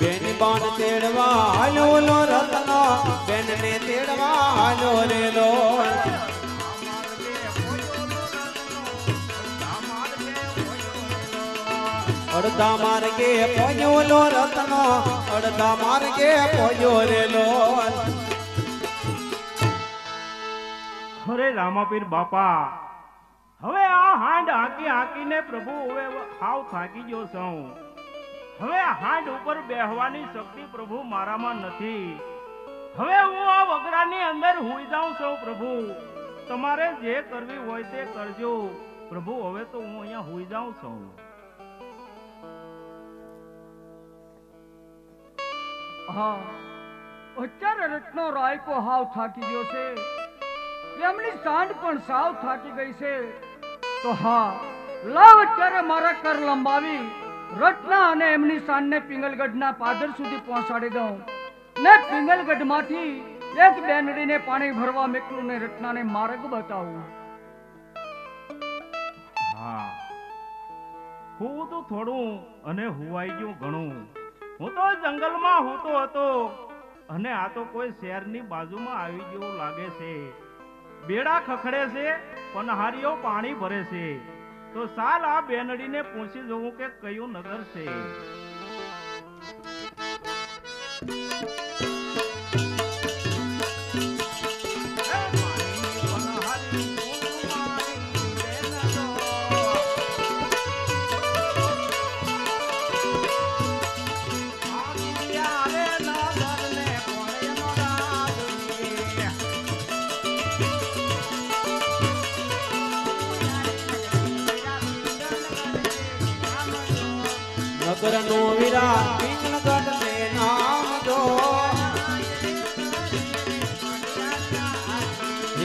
બેન બાણ તેડવા હાલ્યો લો રતના, બેન ને તેડવા હાલ્યો રે લો અડધા માર્ગે પોયો લો રતનો, અડધા માર્ગે પોયો રે લો અરે રામાપીર બાપા, હવે આ હાંડ હાંકી હાંકીને પ્રભુ હવે હાવ થાકી ગયો છું. હવે હાંડ ઉપર બેહવાની શક્તિ પ્રભુ મારામાં નથી. હવે હું આ વગડાની અંદર હુઈ જાઉં છું પ્રભુ. તમારે જે કરવી હોય તે કરજો. પ્રભુ, હવે તો હું અહીંયા હુઈ જાઉં છું. હા, અત્યારે રત્નો રાયકો હાવ થાકી ગયો છે. એમની સાંડ પણ સાવ થાકી ગઈ છે. તો હા, લાવ અત્યારે મારા કર લંબાવી. રત્ના અને એમની સાંડને પિંગલગઢના પાદર સુધી પહોંચાડી દઉં. ને પિંગલગઢમાંથી એક બેનડીને પાણી ભરવા મેકલું ને રત્નાને માર્ગ બતાવું. હા. હું તો થોડું અને હુવાઈ ગયું ઘણું. હું તો જંગલમાં હોતો હતો અને આ તો કોઈ શહેરની બાજુમાં આવી જેવું લાગે છે. બેડા ખખડે છે, પનહારીઓ પાણી ભરે છે. તો સાલ આ બેનડીને પૂછી જવું કે કયું નગર છે? નગર નો વિરાટ પિંગલગઢ ને નામ જો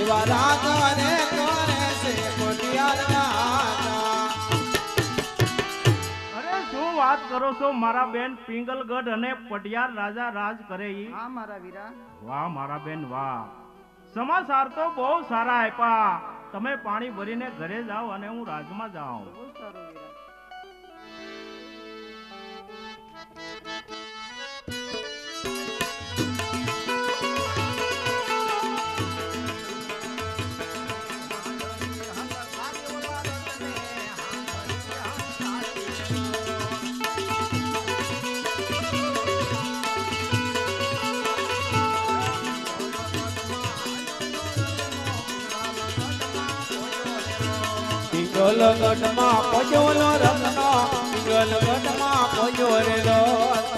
એવા રાજા રે કરે છે અરે શું વાત કરો છો મારા બેન પિંગલગઢ અને પટિયાર રાજા રાજ કરે ઈ. હા મારા વીરા. વાહ મારા બેન વાહ. સમાચાર તો બહુ સારા આપ્યા. તમે પાણી ભરીને ઘરે જાઓ અને હું રાજમાં જાઉં. સારું વીરા. પિંગલગઢમાં પજો લો રત્નો પિંગલગઢમાં પજો રે લો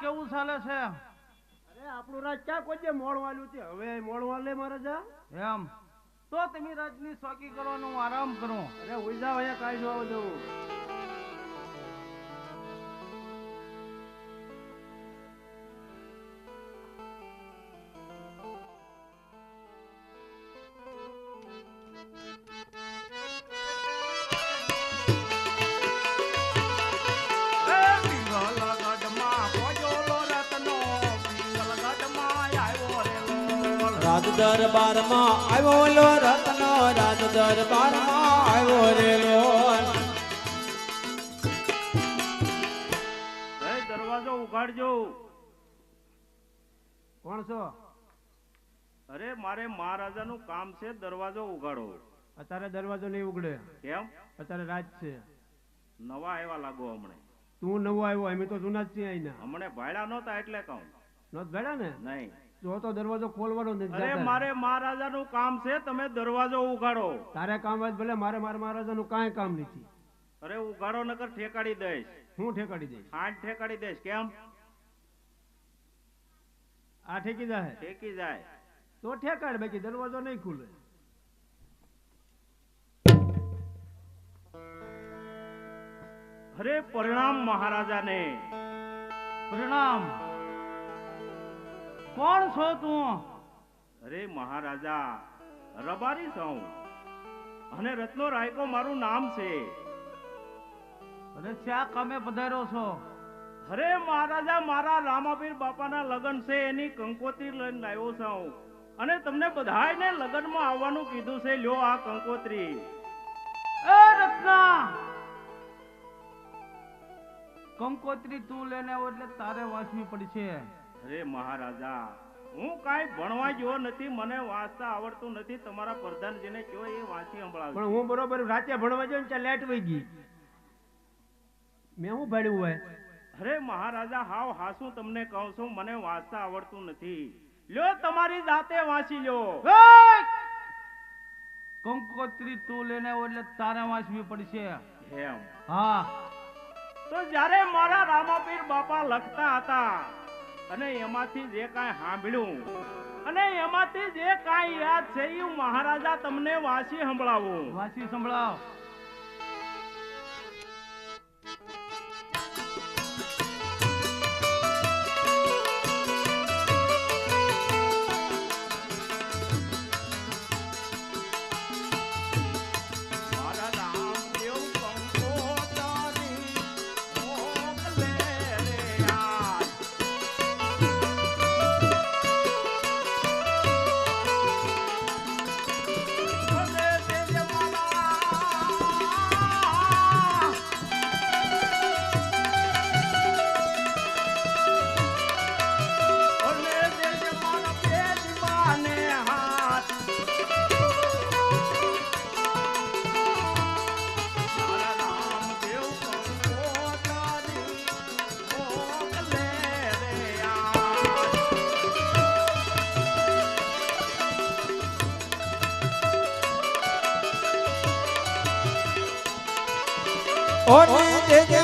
કેવું ચાલે છે? અરે આપણું રાજ ક્યાં કોઈ મોડવાલું છે? હવે મોડવાલે લે મહારાજા એમ. તો તમે રાજની ચોકી કરવાનો આરામ કરો. અરે હોઈ જાવ અહીંયા કાંઈ રાજ દરબારમાં આવ્યો લો રત્ન રાજ દરબારમાં આવ્યો રે લો દરવાજો ઉઘાડજો. કોણ છો? અરે મારે મહારાજા નું કામ છે દરવાજો ઉઘાડો. અત્યારે દરવાજો નહીં ઉઘડે. કેમ? અત્યારે રાત છે. નવા આવ્યા લાગો હમણે. તું નવો આવ્યો અમે તો જૂના જ છીએ હમણે ભાડા નહોતા એટલે કહું. નહોત ભાડા ને? નહીં. જો તો દરવાજો ખોલવાનો નથી અરે મારે મહારાજાનું કામ છે તમે દરવાજો ઉઘાડો. તારે કામ હોય ભલે મારે મારા મહારાજાનું કાંઈ કામ નથી. અરે ઉઘાડો નકર ઠેકાડી દઈશ. હું ઠેકાડી દઈશ? હાથ ઠેકાડી દઈશ કેમ? આ ઠેકી જાય. ઠેકી જાય. તો ઠેકાડ બાકી દરવાજો નહીં ખુલે. અરે પરિણામ મહારાજાને. પરિણામ? કોણ છો તું? અરે મહારાજા રબારી છું. અને રત્નો રાયકો મારું નામ છે. અરે શા કામે પધાર્યો છો? અરે મહારાજા મારા રામાપીર બાપાના લગ્ન છે એની કંકોત્રી લઈને લાવ્યો છું. અને તમને બધાયને લગ્નમાં આવવાનું કીધું છે લ્યો આ કંકોત્રી. એ રત્ના! કંકોત્રી તું લઈને આવો એટલે તારે વાંચવી પડશે. અરે મહારાજા હું કાંઈ ભણવા જેવો નથી મને વાંચતા આવડતું નથી તમારા પ્રધાનજીને કયો એ વાંચી સંભળાવ પણ હું બરોબર રાતે ભણવા જઉં ત્યાં લેટ વહી ગઈ. મેં હું ભણ્યું હોય? અરે મહારાજા હાવ હાસું તમને કહું છું મને વાંચતા આવડતું નથી. લ્યો તમારી જાતે વાંચી લ્યો! કંકોત્રી તું લઈને એટલે તારે વાંચવી પડશે. એમ. હા. તો જ્યારે મારા રામાપીર બાપા લખતા હતા અને એમાંથી જે કાંઈ સાંભળ્યું. અને એમાંથી જે કાંઈ યાદ છે એ મહારાજા તમને વાંચી સંભળાવું. વાંચી સંભળાવ.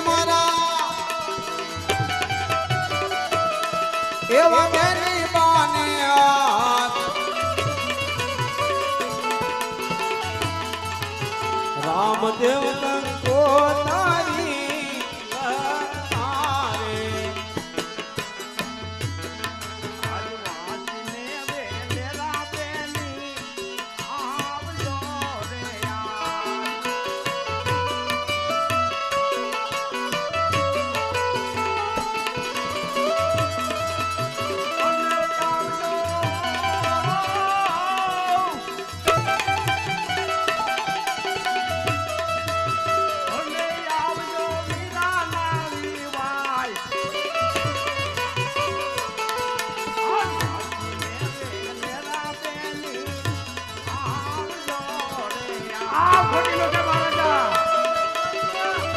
મારા એવા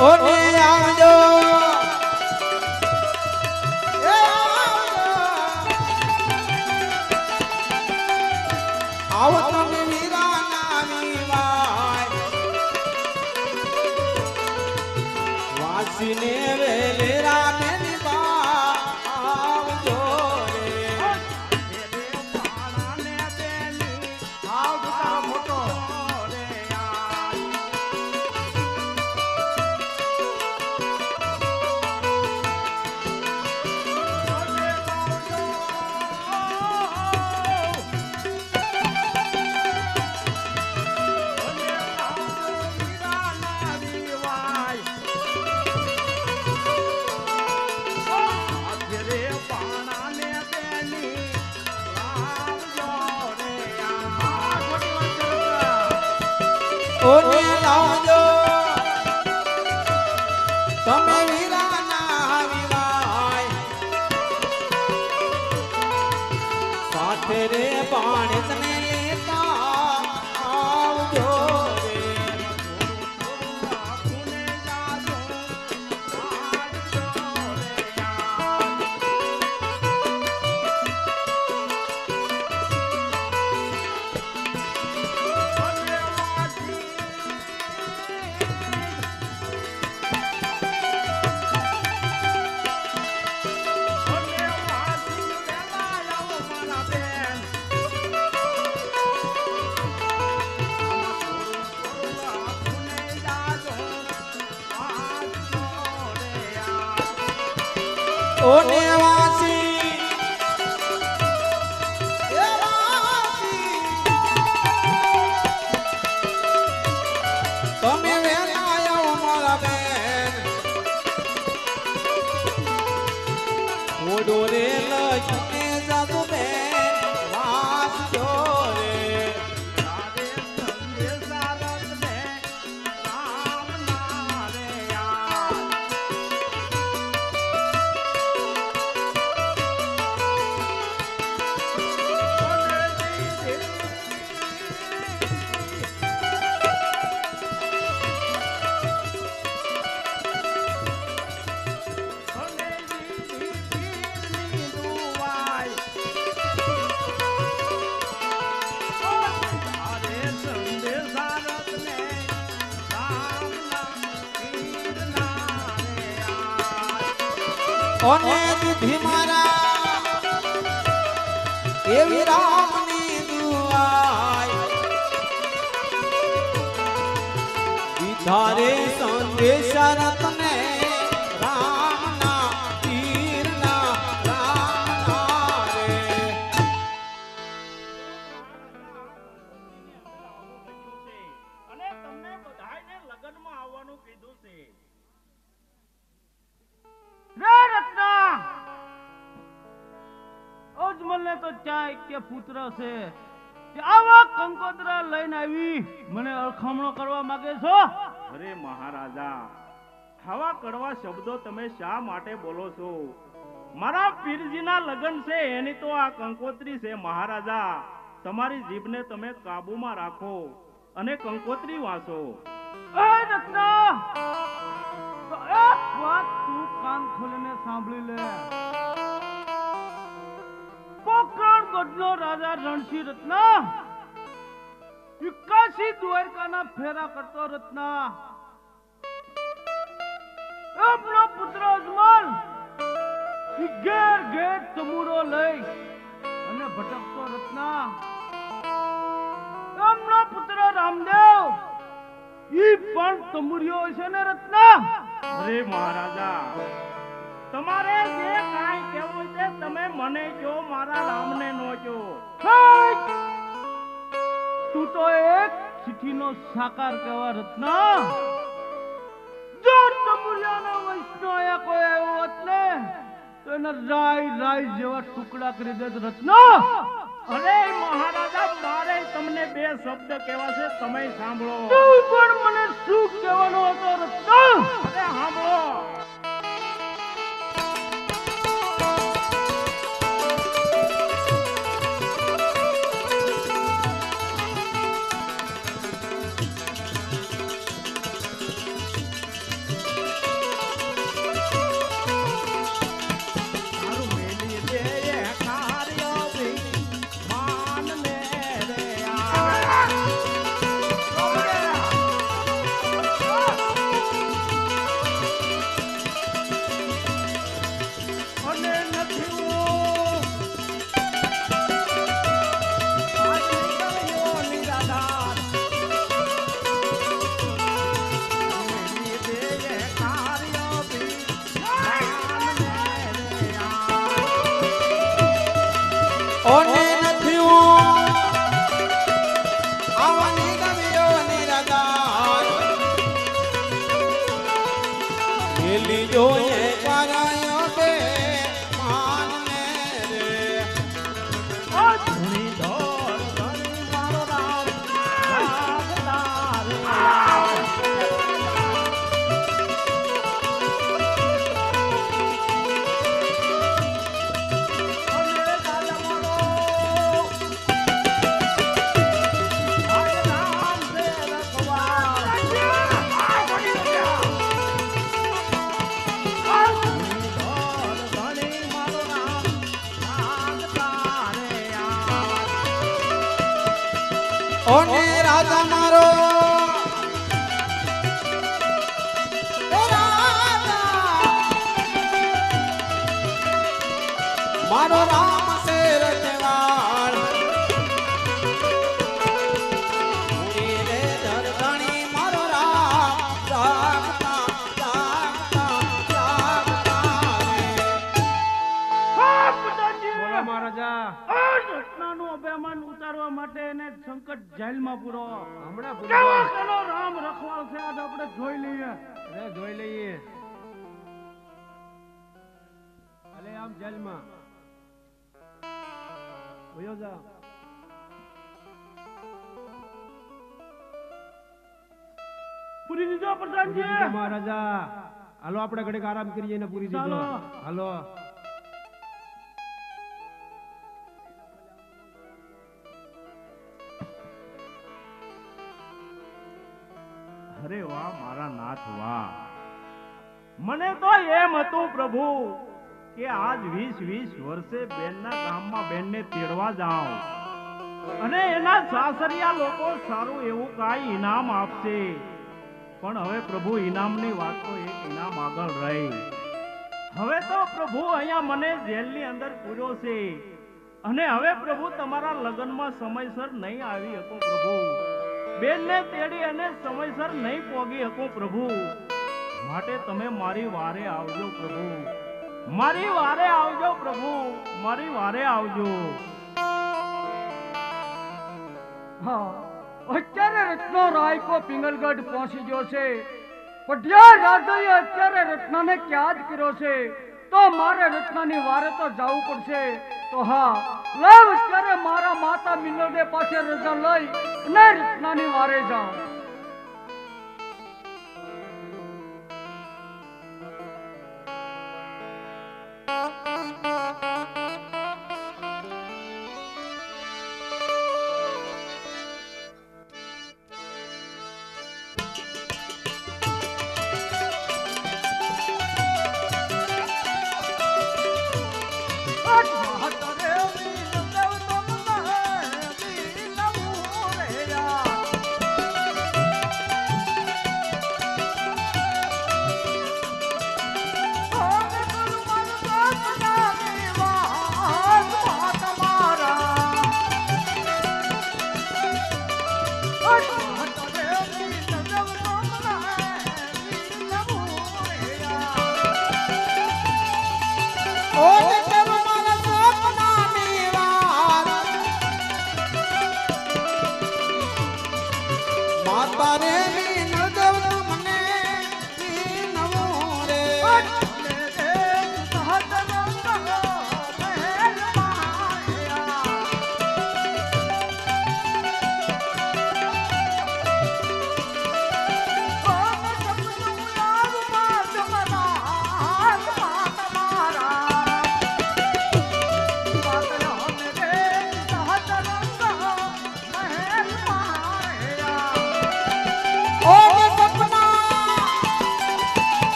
ઓને આવજો રત્ના. ઓને ઓ નેવાસી અને દીધી મારા? એવી રામની દુઆય પુત્ર છે આવા કંકોત્રા લઈને આવી મને અળખામણો કરવા માંગે છો? અરે મહારાજા આવા કડવા શબ્દો તમે શા માટે બોલો છો? મારા પીરજીના લગ્ન છે એની તો આ કંકોત્રી છે મહારાજા. તમારી જીભને તમે કાબુમાં રાખો અને કંકોત્રી વાંચો એ રત્ના! એક વાત તું કાન ખોલીને સાંભળી લે. પોકરણ ગઢનો રાજા રણસિંહ રત્ના. એકાશી દ્વારકાના ફેરા કરતો રત્ના. આપણો પુત્ર અજમલ ઘેર ઘેર તમુરો લઈ અને ભટકતો રત્ના. એમનો પુત્ર રામદેવ, ઈ પણ તમુરિયો છે ને રત્ના? અરે મહારાજા તમારે જે કાંઈ કહેવું છે તમે મને જો મારા રામને નો જો તું તો એક ચિઠ્ઠીનો સાકાર કહેવા રત્ના. જો તમુરિયાના વંશનો અહીંયા કોઈ આવ્યો હોત તો એના રાય રાય જેવા ટુકડા કરી દેત રત્ના. અરે મહારાજા મારે તમને બે શબ્દ કહેવા છે તમે સાંભળો. તું પણ મને શું કહેવાનો હતો રત્ના? અરે સાંભળો. સંકટ જેલમાં પૂરો. હમણાં કેવો. રામ રખવાળ છે આજ આપણે જોઈ લઈએ. જોઈ લઈએ. અલે આમ જેલમાં. વયો જા પૂરી દીધો પ્રધાનજી. મહારાજા. હાલો આપણે ઘડીક આરામ કરીએ ને પૂરી દીધો. હાલો. મને તો એમ હતું પ્રભુ કે આજ વીસ વીસ વર્ષે બેનના ગામમાં બેનને તેડવા જાઉં. અને એના સાસરિયા લોકો સારું એવું કાંઈ ઇનામ આપશે. પણ હવે પ્રભુ ઇનામની વાત તો એક ઇનામ આગળ રહી. હવે તો પ્રભુ અહીંયા મને જેલની અંદર પૂર્યો છે. અને હવે પ્રભુ તમારા લગ્નમાં સમયસર નહીં આવી શકો પ્રભુ. બેનને તેડી અને સમયસર નહીં પોગી શકો પ્રભુ. માટે તમે મારી વારે આવજો પ્રભુ. મારી વારે આવજો પ્રભુ. મારી વારે આવજો. અત્યારે રત્નો રાયકો પિંગલગઢ પહોંચી ગયો છે. અત્યારે રત્નાને ક્યાં જ કર્યો છે. તો મારે રત્નાની વારે તો જવું પડશે. તો હા, લાવ અત્યારે મારા માતા મિનોદે પાસે રજા લઈ અને રત્નાની વારે જાઉં.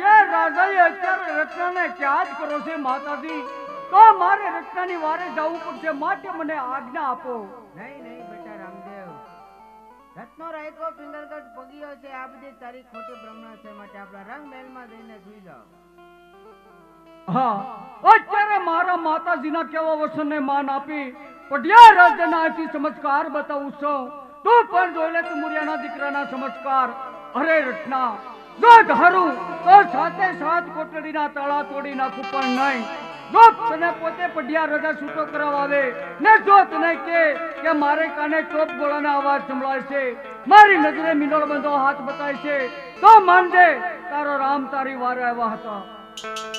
ને રાજાએ અત્યારે રત્નાને ક્યાં જ કરો છે માતાજી તો મારે રત્નાની વારે જવું પડશે માટે મને આજ્ઞા આપો. નહીં નહીં બેટા રામદેવ. રત્નો રાયકો પિંગલગઢ પગીયો છે. આ બધી તારી ખોટી ભ્રમણા છે માટે આપણા રંગ મહેલમાં જઈને સુઈ જાઓ. હા અત્યારે મારા માતાજીના કેવા વચનને માન આપી પઢિયા રાજ્યના આથી ચમત્કાર બતાવું છું. તું પણ જોઈ લે તું મુરિયાના દીકરાના ચમત્કાર અરે રત્ના જો તો સાતે સાત કોટડીના તાળા તોડી નાખું પણ નહીં. જો તને પોતે પઢિયા રજા છૂટો કરાવવા આવે ને જો તને કે કે મારે કાને ચોપ ગોળાના અવાજ સંભળાય છે, મારી નજરે મીંડોળ બંધો હાથ બતાય છે, તો માનજે તારો રામ તારી વારે આવ્યા હતા.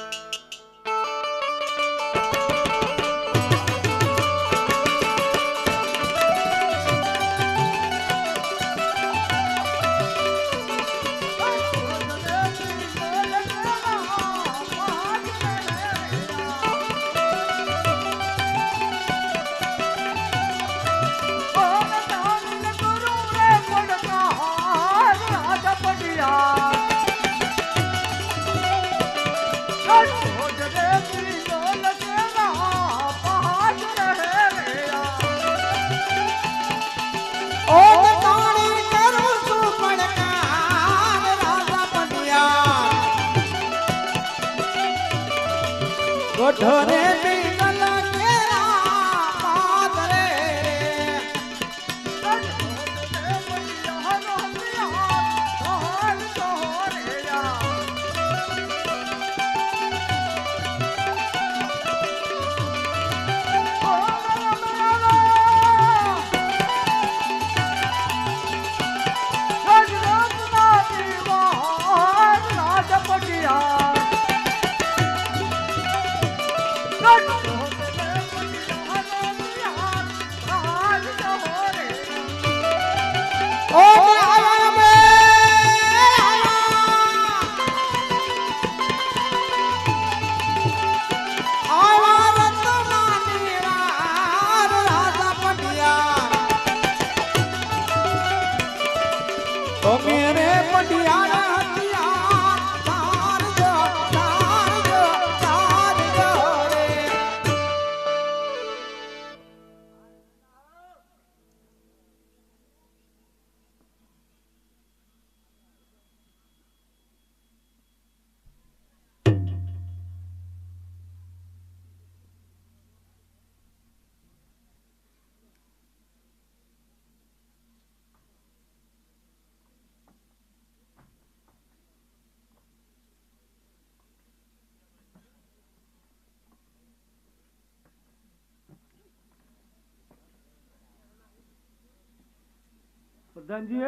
પ્રધાનજી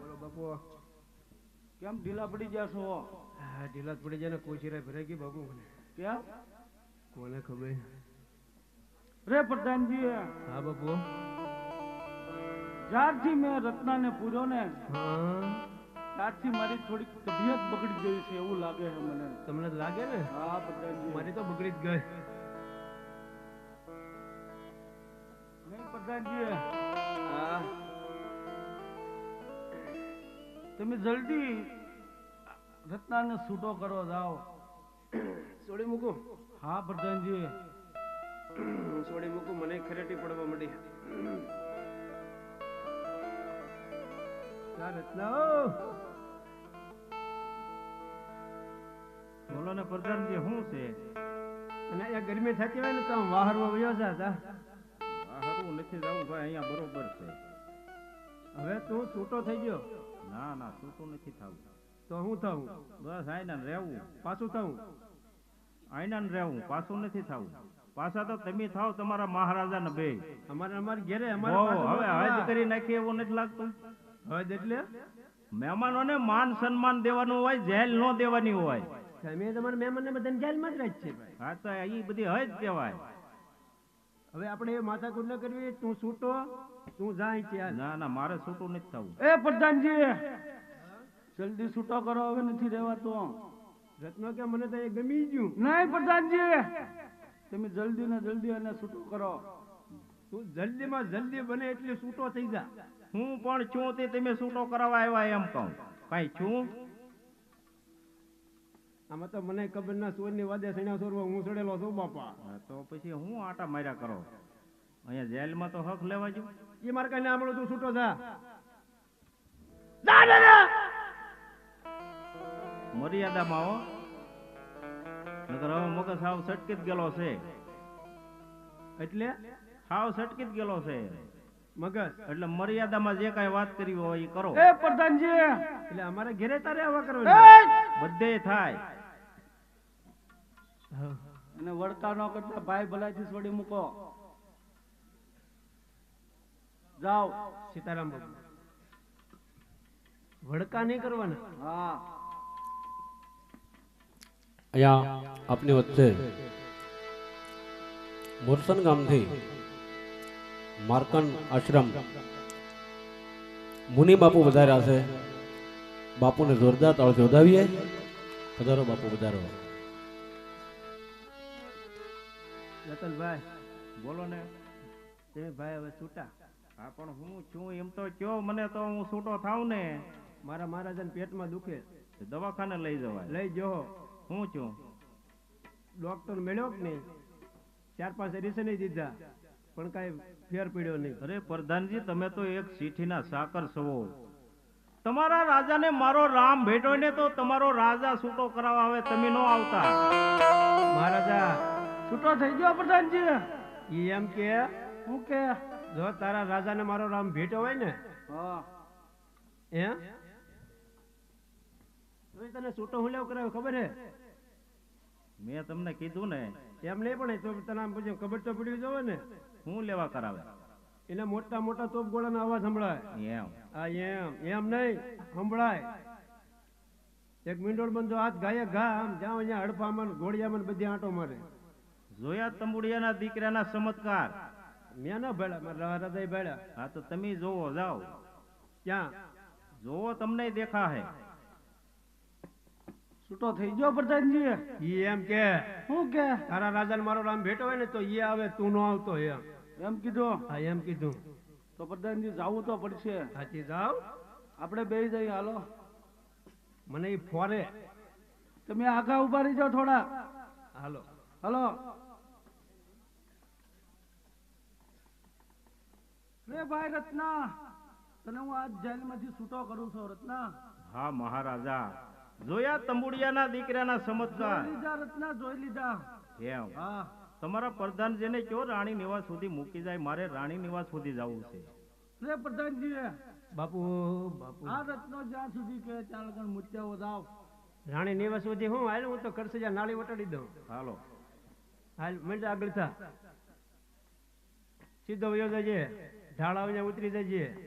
બોલો બાપુ કેમ ઢીલા પડી છો? હા ઢીલા પડી જાય ને કોઈ શિરાય ભરાઈ ગઈ બાપુ મને. કેમ? કોને ખબર? રે પ્રધાનજી હા. બાપુ. જ્યારથી મેં રત્નાને પૂર્યો ને ત્યારથી મારી થોડીક તબિયત બગડી ગઈ છે એવું લાગે છે મને. તમને લાગે ને? હા પ્રધાનજી. મારી તો બગડી જ ગઈ. નહીં પ્રધાનજી તમે જલ્દી રત્નાને છૂટો કરો જાઓ. છોડી મૂકું? હા પ્રધાનજી. છોડી મૂકું મને ખરેટી પડવા મળી બોલો ને પ્રધાનજી શું છે? અને અહીંયા ગરમી થતી હોય ને તો વાહરમાં વયો જા જા નથી જવું ભાઈ અહીંયા બરોબર છે. હવે તું છૂટો થઈ ગયો. ના ના છૂટું નથી થવું. તો હું થવું બસ આઈના રહેવું. પાછું થવું આઈના રહેવું. પાછું નથી થવું. પાછા તો તમે થાવ તમારા મહારાજા ને બે અમારે અમારે ઘેરે અમારે હવે પાછું હવે હા. હદ કરી નાખી એવું નથી લાગતું. હજ એટલે? મહેમાનોને માન સન્માન દેવાનું હોય જેલ નો દેવાની હોય. તમે તમારા મહેમાનને બધાને જેલમાં જ રાખ છે ભાઈ. હા તો એ બધી હજ કહેવાય. હવે આપણે એ માથાકૂટ ન કરવી તું છૂટો તું જાય હાલ. ના ના મારે છૂટું નથી થવું. એ પ્રધાનજી જલ્દી છૂટો કરો હવે નથી રહેવાતો રત્નો કે મને તો એ ગમી ગયું. નહીં પ્રધાનજી. તમે જલ્દી ને જલ્દી અને છૂટો કરો. તું જલ્દીમાં જલ્દી બને એટલે છૂટો થઈ જા. હું પણ છું તે તમે છૂટો કરાવવા આવ્યા એમ કહું. કઈ છું? આમાં તો મને ખબર ના સોરની વાદે સણ્યા સોર હું સડેલો છું બાપા. તો પછી હું આટા માર્યા કરો? અહીંયા જેલમાં તો હક લેવા જો એ મારે કઈ ના તું છૂટો જા મર્યાદામાં હો. નકર હવે મગજ સાવ સટકી ગયેલો છે. એટલે? સાવ સટકી ગયેલો છે. મગજ. એટલે મર્યાદામાં જે કઈ વાત કરી હોય એ કરો. એ પ્રધાનજી! એટલે અમારે ઘેરે તારે આવા એ! બધે થાય. અને વળતા ન કરતા ભાઈ ભલાથી છોડી મૂકો. જાઓ. સીતારામ બાબુ વડકા નહીં કરવાના? હા. અહીંયા આપની વચ્ચે મોરસન ગામથી માર્કંડ આશ્રમ. મુનિ બાપુ વધાર્યા છે. બાપુને જોરદાર તાળથી વધાવીએ પધારો બાપુ વધારો રતનભાઈ બોલો ને. તે ભાઈ હવે છૂટા. હા પણ હું છું એમ તો કયો મને તો હું છૂટો થાવ ને. મારા મહારાજાને પેટમાં દુખે. દવાખાને લઈ જવાય. લઈ જો. હું છું. ડોક્ટર મળ્યો કે નહીં? ચાર પાંચ એડિશન દીધા. પણ કાંઈ ફેર પડ્યો નહીં. અરે પ્રધાનજી તમે તો એક ચીઠીના સાકર સવો તમારા રાજાને મારો રામ ભેટો ને તો તમારો રાજા છૂટો કરાવવા આવે તમે નો આવતા. મહારાજા છૂટો થઈ ગયો પ્રધાનજી. એમ કે હું કે? જો તારા રાજાને મારો રામ ભેટો હોય ને હે. તને છૂટો હું લેવ કરાવ્યો ખબર હે? મેં તમને કીધું ને. એમ નહીં પણ તો તને આમ ખબર તો પડી જવો ને. હું લેવા કરાવે? એટલે મોટા મોટા તોપ ગોળાનો અવાજ સંભળાય. એમ. આ એમ. એમ નહીં સંભળાય. એક મીંડોળ બંધો હાથ ગાયે ઘા આમ જાવ અહીંયા હડફામાં ઘોડિયામાં બધી આંટો મારે. જોયા તંબુડિયાના દીકરાના ચમત્કાર. મેં ના ભેળા મારા હૃદય ભેળા. હા તો તમે જોવો જાઓ. ક્યાં? જોવો તમને દેખા હે છૂટો થઈ ગયો પ્રધાનજી ઈ એમ કે. હું કે? તારા રાજાને મારો રામ ભેટો હોય ને તો ઈ આવે તું નો આવતો એમ. એમ કીધું? હા એમ કીધું. તો પ્રધાનજી જવું તો પડશે. સાચી જાવ? આપણે બે જઈએ હાલો. મને એ ફોરે. તમે આગા ઊભા રહી જાઓ થોડા. હાલો. હાલો. રે ભાઈ રત્ના. તને હું આજ જેલમાંથી છૂટો કરું છું રત્ના. હા મહારાજા. જોયા તંબુડિયાના દીકરાના ચમત્કાર જોઈ લીધા રત્ના જોઈ લીધા. એમ. હા. તમારા પ્રધાનજીને કયો રાણી નિવાસ સુધી મૂકી જાય મારે રાણી નિવાસ સુધી જવું છે. રે પ્રધાનજી બાપુ બાપુ. આ રત્નો જ્યાં સુધી કે ચાલ ગણ મુત્યાઓ જાવ રાણી નિવાસ સુધી હું? હાલ હું તો કરશે જા નાળી વટાડી દઉં. હાલો. હાલ મિનિટ આગળ થા. સીધો વયો જજે. ઢાળ આવીને ઉતરી જજે.